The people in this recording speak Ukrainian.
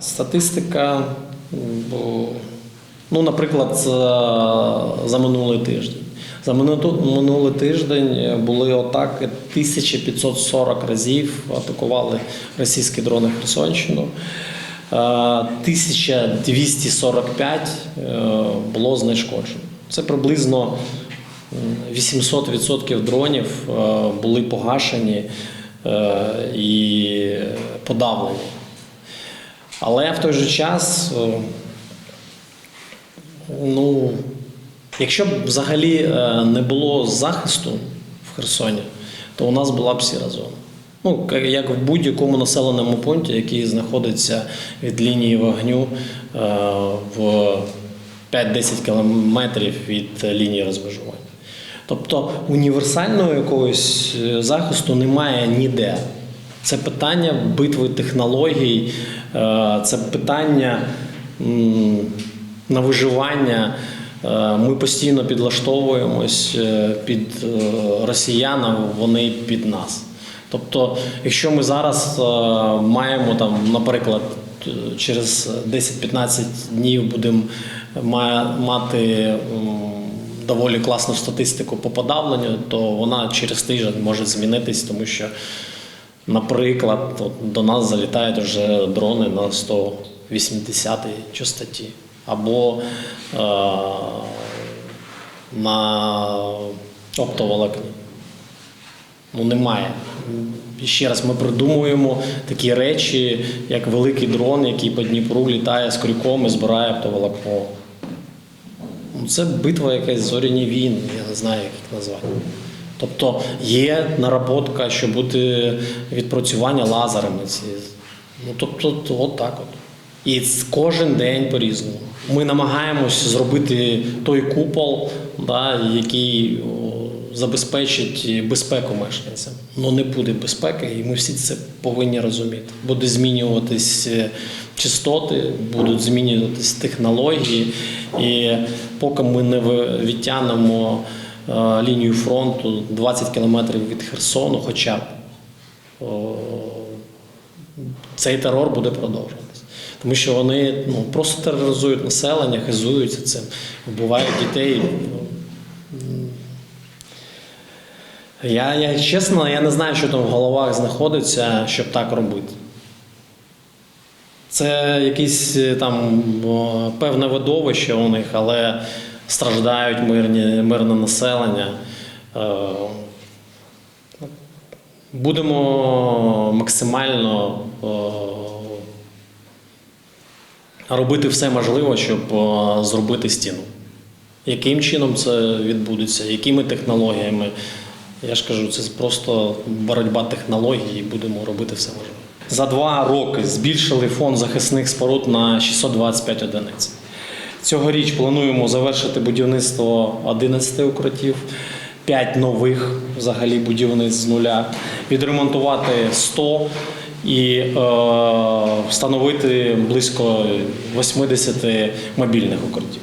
Статистика, бо, ну, наприклад, за, за минулий тиждень. За минулий тиждень були атаки 1540 разів атакували російські дрони Херсонщину. Е, 1245 е, було знешкоджено. Це приблизно 800% дронів е, були погашені е, і подавлені. Але в той же час, е, ну, якщо б взагалі е, не було захисту в Херсоні, то у нас була б сіра зона. Ну, як в будь-якому населеному пункті, який знаходиться від лінії вогню е, в 5-10 кілометрів від лінії розмежування. Тобто універсального якогось захисту немає ніде. Це питання битви технологій, е, це питання на виживання. Е, Ми постійно підлаштовуємось е, під росіян, вони під нас. Тобто, якщо ми зараз маємо там, наприклад, через 10-15 днів будемо мати доволі класну статистику по подавленню, то вона через тиждень може змінитись, тому що, наприклад, от до нас залітають вже дрони на 180 частоті, або е, на оптоволокні. Ну, немає. Ще раз ми придумуємо такі речі, як великий дрон, який по Дніпру літає з крюком і збирає оптоволокно. Ну, Це битва якась зоряні війни, я не знаю, як їх назвати. Тобто є наработка, що буде відпрацювання лазерами. Ці. Ну, тобто, то от так от. І кожен день по-різному. Ми намагаємось зробити той купол, да, який забезпечить безпеку мешканцям. Ну не буде безпеки, і ми всі це повинні розуміти. Буде змінюватись е, частоти, будуть змінюватись технології. І поки ми не відтягнемо лінію фронту 20 кілометрів від Херсону, хоча б цей терор буде продовжуватись. Тому що вони ну, просто тероризують населення, хизуються цим, вбивають дітей. Ну, Я, я чесно, я не знаю, що там в головах знаходиться, щоб так робити. Це якесь е, там певне видовище у них, але страждають мирні, мирне населення. Е, Будемо максимально е, робити все можливе, щоб е, зробити стіну. Яким чином це відбудеться, якими технологіями? Я ж кажу, це просто боротьба технологій і будемо робити все можливе. За два роки збільшили фонд захисних споруд на 625 одиниць. Цьогоріч плануємо завершити будівництво 11 укриттів, 5 нових взагалі будівництв з нуля, відремонтувати 100 і е, встановити близько 80 мобільних укриттів.